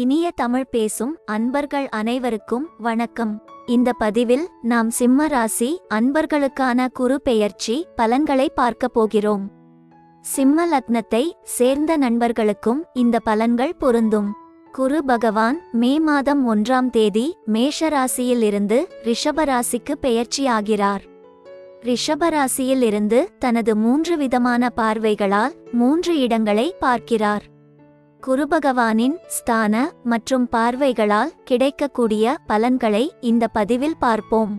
இனிய தமிழ் பேசும் அன்பர்கள் அனைவருக்கும் வணக்கம். இந்த பதிவில் நாம் சிம்ம ராசி அன்பர்களுக்கான குரு பெயர்ச்சி பலன்களை பார்க்க போகிறோம். சிம்ம லக்னத்தை சேர்ந்த நண்பர்களுக்கும் இந்த பலன்கள் பொருந்தும். குரு பகவான் மே மாதம் ஒன்றாம் தேதி மேஷ ராசியில் இருந்து ரிஷப ராசிக்கு பெயர்ச்சியாகிறார். ரிஷபராசியில் இருந்து தனது மூன்று விதமான பார்வைகளால் மூன்று இடங்களை பார்க்கிறார். குருபகவானின் ஸ்தான மற்றும் பார்வைகளால் கிடைக்கக்கூடிய பலன்களை இந்த பதிவில் பார்ப்போம்.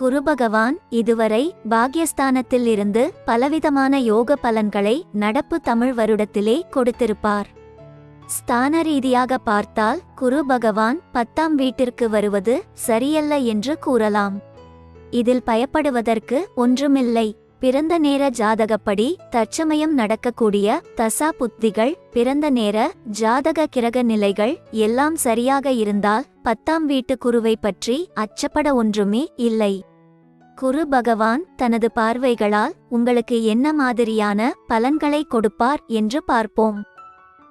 குருபகவான் இதுவரை பாக்யஸ்தானத்தில் இருந்து பலவிதமான யோக பலன்களை நடப்பு தமிழ் வருடத்திலே கொடுத்திருப்பார். ஸ்தான ரீதியாக பார்த்தால் குரு பகவான் பத்தாம் வீட்டிற்கு வருவது சரியல்ல என்று கூறலாம். இதில் பயப்படுவதற்கு ஒன்றுமில்லை. பிறந்த நேர ஜாதகப்படி தற்சமயம் நடக்கக்கூடிய தசா புத்திகள் பிறந்த நேர ஜாதக கிரக நிலைகள் எல்லாம் சரியாக இருந்தால் பத்தாம் வீட்டு குருவை பற்றி அச்சப்பட ஒன்றுமே இல்லை. குரு பகவான் தனது பார்வைகளால் உங்களுக்கு என்ன மாதிரியான பலன்களை கொடுப்பார் என்று பார்ப்போம்.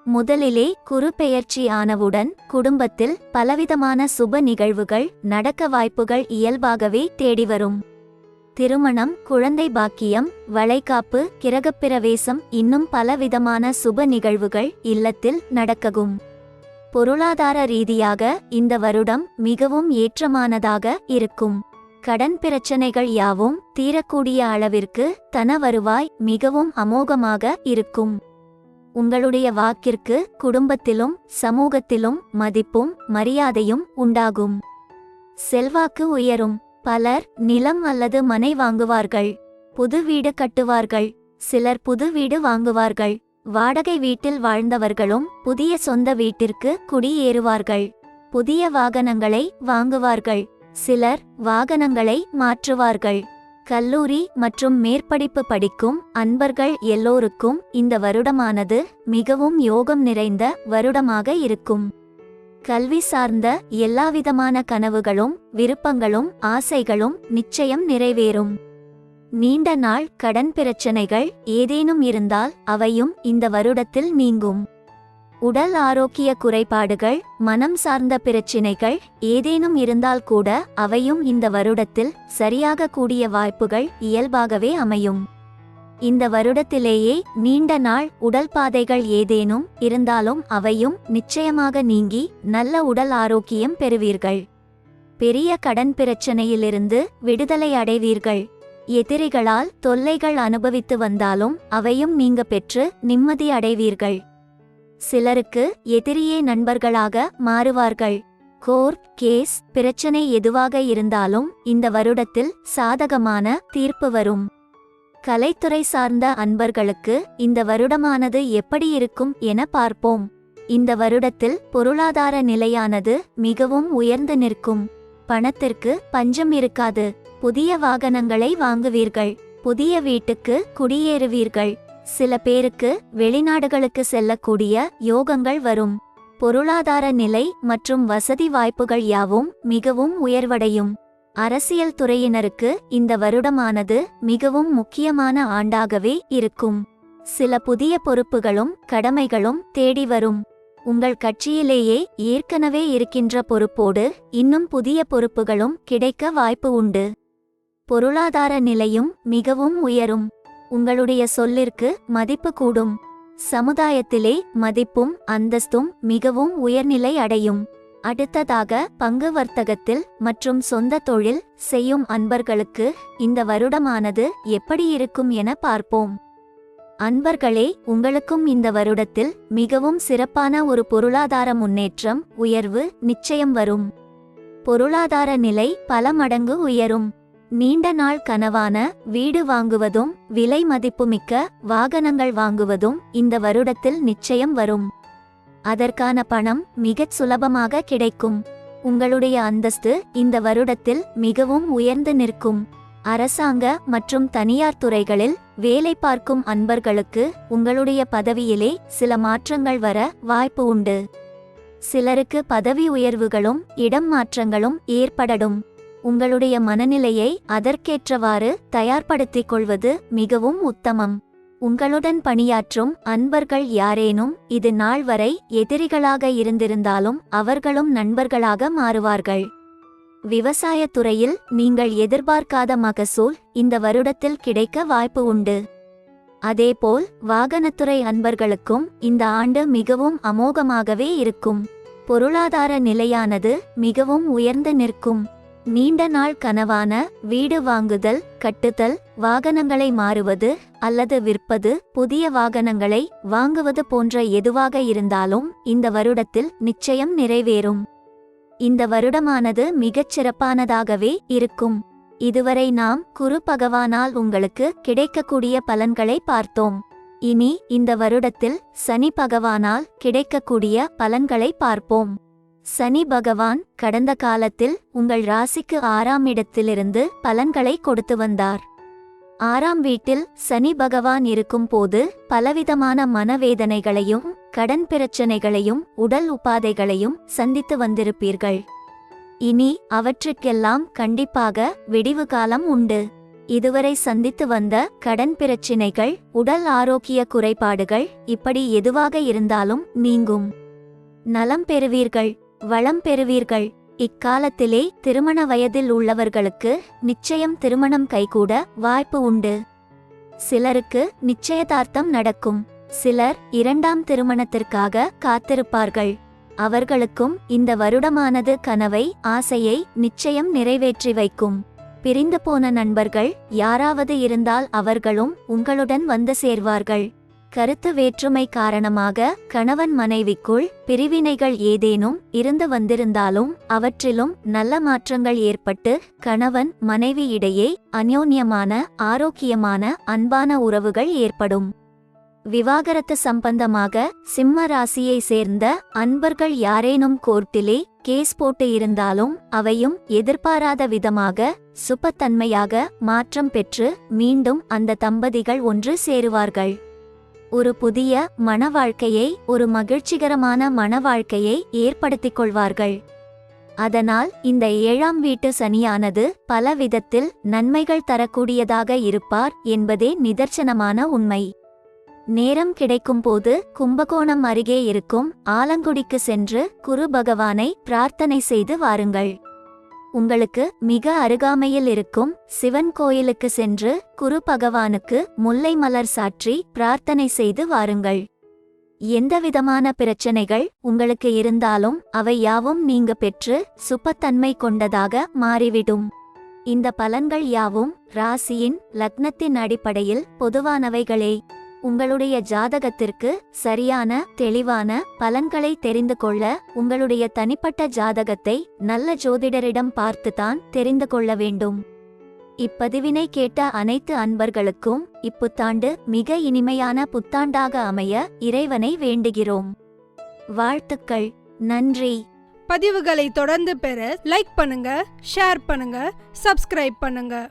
முதலிலே குரு பெயர்ச்சி ஆனவுடன் குடும்பத்தில் பலவிதமான சுப நிகழ்வுகள் நடக்க வாய்ப்புகள் இயல்பாகவே தேடிவரும். திருமணம் குழந்தை பாக்கியம் வளைகாப்பு கிரகப்பிரவேசம் இன்னும் பலவிதமான சுப நிகழ்வுகள் இல்லத்தில் நடக்ககும். பொருளாதார ரீதியாக இந்த வருடம் மிகவும் ஏற்றமானதாக இருக்கும். கடன் பிரச்சனைகள் யாவும் தீரக்கூடிய அளவிற்கு தன வருவாய் மிகவும் அமோகமாக இருக்கும். உங்களுடைய வாக்கிற்கு குடும்பத்திலும் சமூகத்திலும் மதிப்பும் மரியாதையும் உண்டாகும். செல்வாக்கு உயரும். பலர் நிலம் அல்லது மனை வாங்குவார்கள் புது வீடு கட்டுவார்கள் சிலர் புது வீடு வாங்குவார்கள். வாடகை வீட்டில் வாழ்ந்தவர்களும் புதிய சொந்த வீட்டிற்கு குடியேறுவார்கள் புதிய வாகனங்களை வாங்குவார்கள் சிலர் வாகனங்களை மாற்றுவார்கள். கல்லூரி மற்றும் மேற்படிப்பு படிக்கும் அன்பர்கள் எல்லோருக்கும் இந்த வருடமானது மிகவும் யோகம் நிறைந்த வருடமாக இருக்கும். கல்வி சார்ந்த எல்லாவிதமான கனவுகளும் விருப்பங்களும் ஆசைகளும் நிச்சயம் நிறைவேறும். நீண்ட நாள் கடன் பிரச்சனைகள் ஏதேனும் இருந்தால் அவையும் இந்த வருடத்தில் நீங்கும். உடல் ஆரோக்கிய குறைபாடுகள் மனம் சார்ந்த பிரச்சினைகள் ஏதேனும் இருந்தால் கூட அவையும் இந்த வருடத்தில் சரியாக கூடிய வாய்ப்புகள் இயல்பாகவே அமையும். இந்த வருடத்திலேயே நீண்ட நாள் உடல் பாதைகள் ஏதேனும் இருந்தாலும் அவையும் நிச்சயமாக நீங்கி நல்ல உடல் ஆரோக்கியம் பெறுவீர்கள். பெரிய கடன் பிரச்சனையிலிருந்து விடுதலை அடைவீர்கள். எதிரிகளால் தொல்லைகள் அனுபவித்து வந்தாலும் அவையும் நீங்க பெற்று நிம்மதி அடைவீர்கள். சிலருக்கு எதிரியே நண்பர்களாக மாறுவார்கள். கோர்ட் கேஸ் பிரச்சனை எதுவாக இருந்தாலும் இந்த வருடத்தில் சாதகமான தீர்ப்பு வரும். கலைத்துறை சார்ந்த அன்பர்களுக்கு இந்த வருடமானது எப்படி இருக்கும் என பார்ப்போம். இந்த வருடத்தில் பொருளாதார நிலையானது மிகவும் உயர்ந்து நிற்கும். பணத்திற்கு பஞ்சம் இருக்காது. புதிய வாகனங்களை வாங்குவீர்கள். புதிய வீட்டுக்கு குடியேறுவீர்கள். சில பேருக்கு வெளிநாடுகளுக்கு செல்லக்கூடிய யோகங்கள் வரும். பொருளாதார நிலை மற்றும் வசதி வாய்ப்புகள் யாவும் மிகவும் உயர்வடையும். அரசியல் துறையினருக்கு இந்த வருடமானது மிகவும் முக்கியமான ஆண்டாகவே இருக்கும். சில புதிய பொறுப்புகளும் கடமைகளும் தேடி வரும். உங்கள் கட்சியிலேயே ஏற்கனவே இருக்கின்ற பொறுப்போடு இன்னும் புதிய பொறுப்புகளும் கிடைக்க வாய்ப்பு உண்டு. பொருளாதார நிலையும் மிகவும் உயரும். உங்களுடைய சொல்லிற்கு மதிப்பு கூடும். சமுதாயத்திலே மதிப்பும் அந்தஸ்தும் மிகவும் உயர்நிலை அடையும். அடுத்ததாக பங்கு வர்த்தகத்தில் மற்றும் சொந்த தொழில் செய்யும் அன்பர்களுக்கு இந்த வருடமானது எப்படி இருக்கும் என பார்ப்போம். அன்பர்களே உங்களுக்கும் இந்த வருடத்தில் மிகவும் சிறப்பான ஒரு பொருளாதார முன்னேற்றம் உயர்வு நிச்சயம் வரும். பொருளாதார நிலை பல மடங்கு உயரும். நீண்ட நாள் கனவான வீடு வாங்குவதும் விலை மதிப்புமிக்க வாகனங்கள் வாங்குவதும் இந்த வருடத்தில் நிச்சயம் வரும். அதற்கான பணம் மிகச் சுலபமாக கிடைக்கும். உங்களுடைய அந்தஸ்து இந்த வருடத்தில் மிகவும் உயர்ந்து நிற்கும். அரசாங்க மற்றும் தனியார் துறைகளில் வேலை பார்க்கும் அன்பர்களுக்கு உங்களுடைய பதவியிலே சில மாற்றங்கள் வர வாய்ப்பு உண்டு. சிலருக்கு பதவி உயர்வுகளும் இடம் மாற்றங்களும் ஏற்படடும். உங்களுடைய மனநிலையை அதற்கேற்றவாறு தயார்படுத்திக் கொள்வது மிகவும் உத்தமம். உங்களுடன் பணியாற்றும் அன்பர்கள் யாரேனும் இது நாள் வரை எதிரிகளாக இருந்திருந்தாலும் அவர்களும் நண்பர்களாக மாறுவார்கள். விவசாயத் துறையில் நீங்கள் எதிர்பார்க்காத மகசூல் இந்த வருடத்தில் கிடைக்க வாய்ப்பு உண்டு. அதேபோல் வாகனத்துறை அன்பர்களுக்கும் இந்த ஆண்டு மிகவும் அமோகமாகவே இருக்கும். பொருளாதார நிலையானது மிகவும் உயர்ந்து நிற்கும். நீண்ட நாள் கனவான வீடு வாங்குதல் கட்டுதல் வாகனங்களை மாறுவது அல்லது விற்பது புதிய வாகனங்களை வாங்குவது போன்ற எதுவாக இருந்தாலும் இந்த வருடத்தில் நிச்சயம் நிறைவேறும். இந்த வருடமானது மிகச் சிறப்பானதாகவே இருக்கும். இதுவரை நாம் குரு பகவானால் உங்களுக்கு கிடைக்கக்கூடிய பலன்களை பார்த்தோம். இனி இந்த வருடத்தில் சனி பகவானால் கிடைக்கக்கூடிய பலன்களை பார்ப்போம். சனி பகவான் கடந்த காலத்தில் உங்கள் ராசிக்கு ஆறாம் இடத்திலிருந்து பலன்களை கொடுத்து வந்தார். ஆறாம் வீட்டில் சனி பகவான் இருக்கும் போது பலவிதமான மனவேதனைகளையும் கடன் பிரச்சனைகளையும் உடல் உபாதைகளையும் சந்தித்து வந்திருப்பீர்கள். இனி அவற்றுக்கெல்லாம் கண்டிப்பாக விடிவு காலம் உண்டு. இதுவரை சந்தித்து வந்த கடன் பிரச்சினைகள் உடல் ஆரோக்கிய குறைபாடுகள் இப்படி எதுவாக இருந்தாலும் நீங்கும். நலம் பெறுவீர்கள். வளம் பெறுவீர்கள். இக்காலத்திலே திருமண வயதில் உள்ளவர்களுக்கு நிச்சயம் திருமணம் கைகூட வாய்ப்பு உண்டு. சிலருக்கு நிச்சயதார்த்தம் நடக்கும். சிலர் இரண்டாம் திருமணத்திற்காக காத்திருப்பார்கள். அவர்களுக்கும் இந்த வருடமானது கனவை ஆசையை நிச்சயம் நிறைவேற்றி வைக்கும். பிரிந்து போன நண்பர்கள் யாராவது இருந்தால் அவர்களும் உங்களுடன் வந்து சேர்வார்கள். கருத்து வேற்றுமை காரணமாக கணவன் மனைவிக்குள் பிரிவினைகள் ஏதேனும் இருந்து வந்திருந்தாலும் அவற்றிலும் நல்ல மாற்றங்கள் ஏற்பட்டு கணவன் மனைவி இடையே அந்யோன்யமான ஆரோக்கியமான அன்பான உறவுகள் ஏற்படும். விவாகரத்து சம்பந்தமாக சிம்ம ராசியை சேர்ந்த அன்பர்கள் யாரேனும் கோர்ட்டிலே கேஸ் போட்டு இருந்தாலும் அவையும் எதிர்பாராத விதமாக சுபத்தன்மையாக மாற்றம் பெற்று மீண்டும் அந்த தம்பதிகள் ஒன்று சேருவார்கள். ஒரு புதிய மன வாழ்க்கையை ஒரு மகிழ்ச்சிகரமான மன வாழ்க்கையை ஏற்படுத்திக் கொள்வார்கள் அதனால் இந்த ஏழாம் வீட்டு சனியானது பல விதத்தில் நன்மைகள் தரக்கூடியதாக இருப்பார் என்பதே நிதர்சனமான உண்மை. நேரம் கிடைக்கும் போது கும்பகோணம் அருகே இருக்கும் ஆலங்குடிக்கு சென்று குரு பகவானை பிரார்த்தனை செய்து வாருங்கள். உங்களுக்கு மிக அருகாமையில் இருக்கும் சிவன் கோயிலுக்கு சென்று குரு பகவானுக்கு முல்லை மலர் சாற்றி பிரார்த்தனை செய்து வாருங்கள். எந்தவிதமான பிரச்சனைகள் உங்களுக்கு இருந்தாலும் அவை யாவும் நீங்க பெற்று சுப்பத்தன்மை கொண்டதாக மாறிவிடும். இந்த பலன்கள் யாவும் ராசியின் லக்னத்தின் அடிப்படையில் பொதுவானவைகளே. உங்களுடைய ஜாதகத்திற்கு சரியான தெளிவான பலன்களை தெரிந்து கொள்ள உங்களுடைய தனிப்பட்ட ஜாதகத்தை நல்ல ஜோதிடரிடம் பார்த்துதான் தெரிந்து கொள்ள வேண்டும். இப்பதிவினை கேட்ட அனைத்து அன்பர்களுக்கும் இப்புத்தாண்டு மிக இனிமையான புத்தாண்டாக அமைய இறைவனை வேண்டுகிறோம். வாழ்த்துக்கள் நன்றி. பதிவுகளை தொடர்ந்து பெற லைக் பண்ணுங்க ஷேர் பண்ணுங்க சப்ஸ்கிரைப் பண்ணுங்க.